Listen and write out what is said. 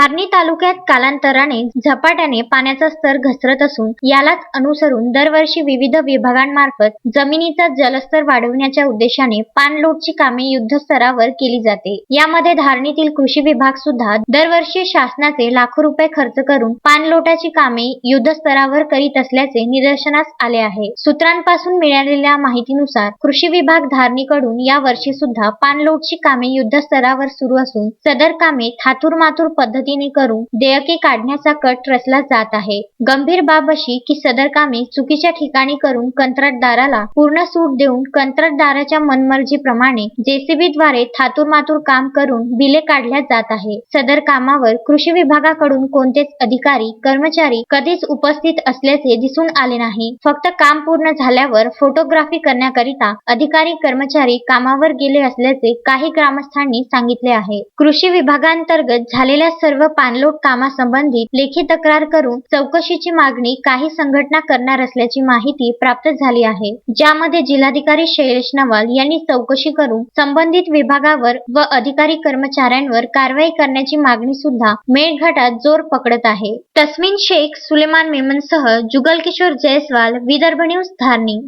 धारणी तालुक्यात कालांतराने झपाट्याने पाण्याचा स्तर घसरत असून यालाच अनुसरून दरवर्षी विविध विभागांमार्फत जमिनीचा जलस्तर वाढविण्याच्या उद्देशाने पाणलोटची कामे युद्धस्तरावर केली जाते. यामध्ये धारणीतील कृषी विभाग सुद्धा दरवर्षी शासनाचे लाखो रुपये खर्च करून पाणलोटाची कामे युद्धस्तरावर करीत असल्याचे निदर्शनास आले आहे. सूत्रांपासून मिळालेल्या माहितीनुसार कृषी विभाग धारणीकडून या वर्षी सुद्धा पाणलोटची कामे युद्धस्तरावर सुरू असून सदर कामे थातूर पद्धती पद्धतीने करून देयके काढण्याचा कट रचला जात आहे. गंभीर बाब अशी की सदर कामे चुकीच्या ठिकाणी करून कंत्राटदाराला पूर्ण सूट देऊन कंत्राटदाराच्या मनमर्जीप्रमाणे जेसीबी द्वारे थातूर मातूर काम करून बिले काढल्या जात आहे. सदर कामावर कृषी विभागाकडून कोणतेच अधिकारी कर्मचारी कधीच उपस्थित असल्याचे दिसून आले नाही. फक्त काम पूर्ण झाल्यावर फोटोग्राफी करण्याकरिता अधिकारी कर्मचारी कामावर गेले असल्याचे काही ग्रामस्थांनी सांगितले आहे. कृषी विभागांतर्गत झालेल्या सर्व सर्व पाणलोट कामासंबंधित लेखी तक्रार करून चौकशीची मागणी काही संघटना करणार असल्याची माहिती प्राप्त झाली आहे. ज्यामध्ये जिल्हाधिकारी शैलेश नवाल यांनी चौकशी करून संबंधित विभागावर व अधिकारी कर्मचाऱ्यांवर कारवाई करण्याची मागणी सुद्धा मेळघाटात जोर पकडत आहे. तस्मिन शेख सुलेमान मेमनसह जुगल किशोर जयस्वाल विदर्भ न्यूज धारणी.